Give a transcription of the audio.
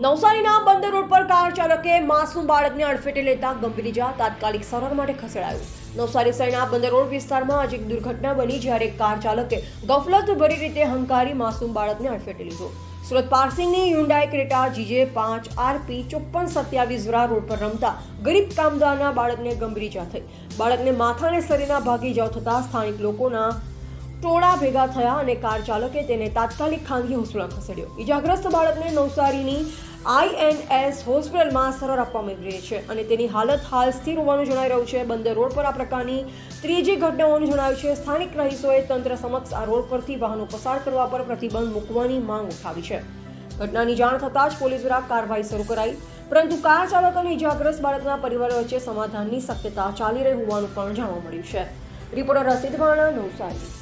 નવસારીના બંદર રોડ પર કાર ચાલકે માસૂમ બાળકને અડફેટે લેતા ગંભીર ઇજા તાત્કાલિક સારવાર માટે ખસેડાયું. નવસારી શહેરના બંદર રોડ વિસ્તારમાં આજે એક દુર્ઘટના બની જ્યારે કાર ચાલકે ગફલત ભરી રીતે હંકારી માસૂમ બાળકને અડફેટે લીધો. સુરત પાર્સિંગની યુન્ડાઈ ક્રેટા જીજે પાંચ આરપી ચોપ્પન સત્યાવીસ વરા રોડ પર રમતા ગરીબ કામદારના બાળકને ગંભીર ઇજા થઈ. બાળકને માથાને શરીરના ભાગી જાવ થતાં સ્થાનિક લોકોના ટોળા ભેગા થયા અને કાર ચાલકે તેને તાત્કાલિક ખાનગી હોસ્પિટલ ખસેડ્યો. ઇજાગ્રસ્ત બાળકને નવસારીની આઈએનએસ હોસ્પિટલમાં સારવાર આપવામાં આવી રહી છે અને તેની હાલત હાલ સ્થિર હોવાનું જણાઈ રહ્યું છે. બંદર રોડ પર આ પ્રકારની ત્રીજી ઘટના હોવાનું જણાવ્યું છે. સ્થાનિક રહીશોએ તંત્ર સમક્ષ આ રોડ પરથી વાહનો પસાર કરવા પર પ્રતિબંધ મૂકવાની માંગ ઉઠાવી છે. ઘટનાની જાણ થતાં જ પોલીસ દ્વારા કાર્યવાહી શરૂ કરાઈ. પરંતુ કાર ચાલક અને ઇજાગ્રસ્ત બાળકના પરિવાર વચ્ચે સમાધાનની શક્યતા ચાલી રહી હોવાનું પણ જાણવા મળ્યું છે. રિપોર્ટર રસીદ વાણા નવસારી.